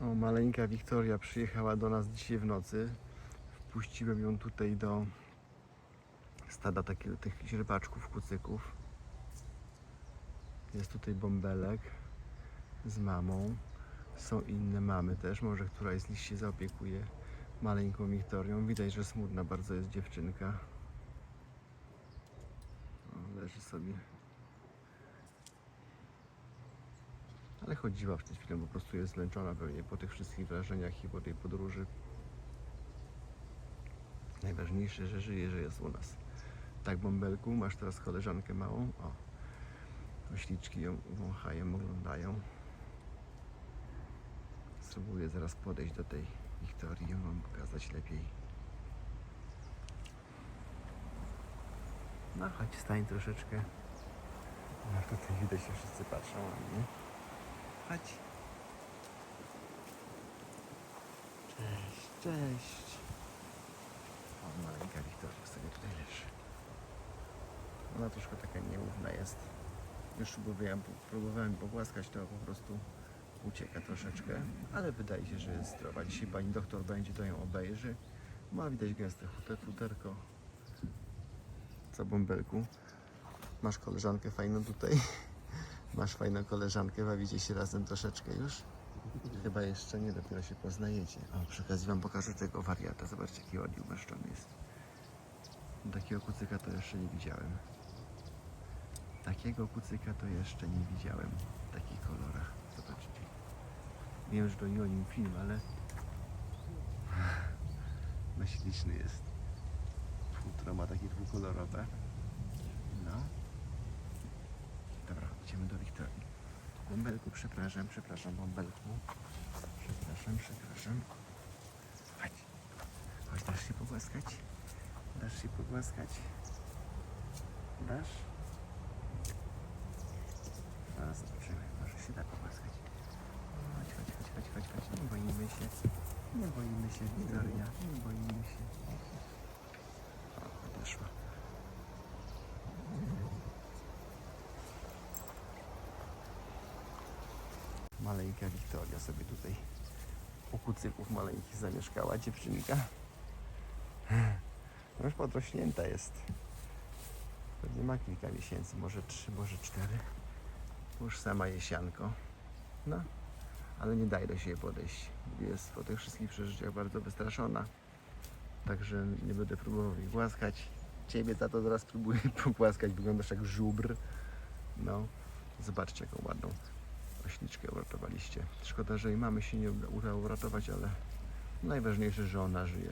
O, maleńka Wiktoria przyjechała do nas dzisiaj w nocy. Wpuściłem ją tutaj do stada takiego, tych źrebaczków, kucyków. Jest tutaj bąbelek z mamą. Są inne mamy też, może któraś z nich się zaopiekuje maleńką Wiktorią. Widać, że smutna bardzo jest dziewczynka. O, leży sobie. Ale chodziła w tej chwili, po prostu jest zmęczona pewnie po tych wszystkich wrażeniach i po tej podróży. Najważniejsze, że żyje, że jest u nas. Tak, bąbelku, masz teraz koleżankę małą. O, ośliczki ją wąchają, oglądają. Spróbuję zaraz podejść do tej Wiktorii ją wam pokazać lepiej. No chodź, stań troszeczkę. No tutaj widać, że wszyscy patrzą na mnie. Cześć, cześć. O, maleńka Wiktoria sobie tutaj leży. Ona troszkę taka nieufna jest. Już próbowałem, próbowałem pogłaskać, to po prostu ucieka troszeczkę, ale wydaje się, że jest zdrowa. Dzisiaj pani doktor będzie, to ją obejrzy. Ma widać gęste futerko. Co bąbelku? Masz koleżankę fajną tutaj? Masz fajną koleżankę, bawicie się razem troszeczkę już? Chyba jeszcze nie, dopiero się poznajecie. O, przy okazji wam pokażę tego wariata. Zobaczcie, jaki ładnie umieszczony jest. Takiego kucyka to jeszcze nie widziałem. Takiego kucyka to jeszcze nie widziałem w takich kolorach. Zobaczcie. Wiem, że to nie o nim film, ale no śliczny jest. Futro ma takie dwukolorowe. No. Dobra, idziemy do Wiktorii. Bąbelku, przepraszam, przepraszam, bąbelku. Przepraszam, przepraszam. Chodź. Chodź, dasz się pogłaskać? Dasz się pogłaskać? Dasz? A, zobaczymy. Może się da pogłaskać. Chodź, chodź, chodź, chodź, chodź, chodź. Nie boimy się. Nie boimy się, Wiktoria. Nie boimy się. O, odeszła. Maleńka Wiktoria sobie tutaj u kucyków maleńkich zamieszkała dziewczynka. No Już podrośnięta jest. Pewnie ma kilka miesięcy, może trzy, może cztery. Już sama jesianko. No, ale nie daje do siebie podejść. Jest po tych wszystkich przeżyciach bardzo wystraszona. Także nie będę próbował jej głaskać. Ciebie za to zaraz próbuję pogłaskać. Wyglądasz jak żubr. No, zobaczcie jaką ładną ośliczkę uratowaliście. Szkoda, że jej mamy się nie uda- udało uratować, ale najważniejsze, że ona żyje.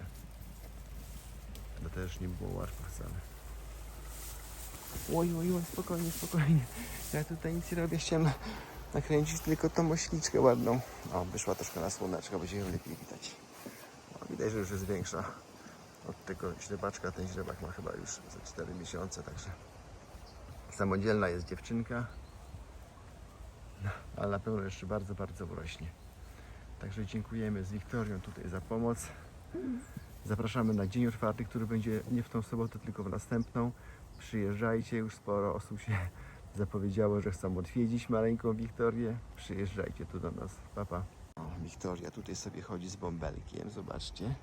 To też nie było łatwo wcale. Oj, oj, oj, spokojnie, spokojnie. Ja tutaj nic nie robię, chciałem nakręcić tylko tą ośliczkę ładną. O, wyszła troszkę na słoneczko, będzie ją lepiej widać. O, widać, że już jest większa od tego źrebaczka. Ten źrebak ma chyba już za 4 miesiące, także samodzielna jest dziewczynka. No, ale na pewno jeszcze bardzo, bardzo urośnie. Także dziękujemy z Wiktorią tutaj za pomoc. Zapraszamy na dzień otwarty, który będzie nie w tą sobotę, tylko w następną. Przyjeżdżajcie, już sporo osób się zapowiedziało, że chcą odwiedzić maleńką Wiktorię. Przyjeżdżajcie tu do nas. Papa. O, Wiktoria tutaj sobie chodzi z bąbelkiem, zobaczcie.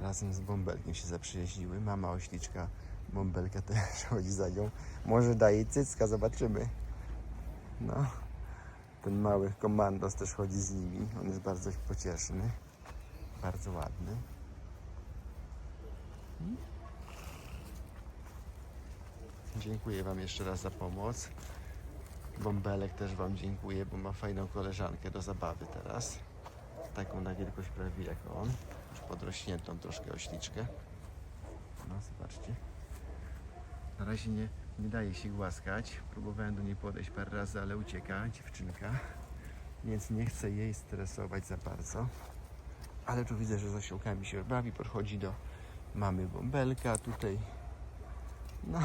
Razem z bąbelkiem się zaprzyjaźniły. Mama ośliczka bąbelka też chodzi za nią. Może daje cycka, zobaczymy. No, ten mały komandos też chodzi z nimi. On jest bardzo pocieszny, bardzo ładny. Dziękuję Wam jeszcze raz za pomoc. Bąbelek też Wam dziękuję, bo ma fajną koleżankę do zabawy teraz. Taką na wielkość prawie jak on. Już podrośniętą troszkę ośliczkę. No, zobaczcie. Na razie nie, nie daje się głaskać. Próbowałem do niej podejść parę razy, ale ucieka dziewczynka. Więc nie chcę jej stresować za bardzo. Ale tu widzę, że z osiołkami się bawi. Podchodzi do mamy bąbelka tutaj. No,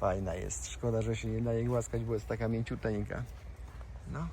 fajna jest. Szkoda, że się nie daje głaskać, bo jest taka mięciuteńka. No.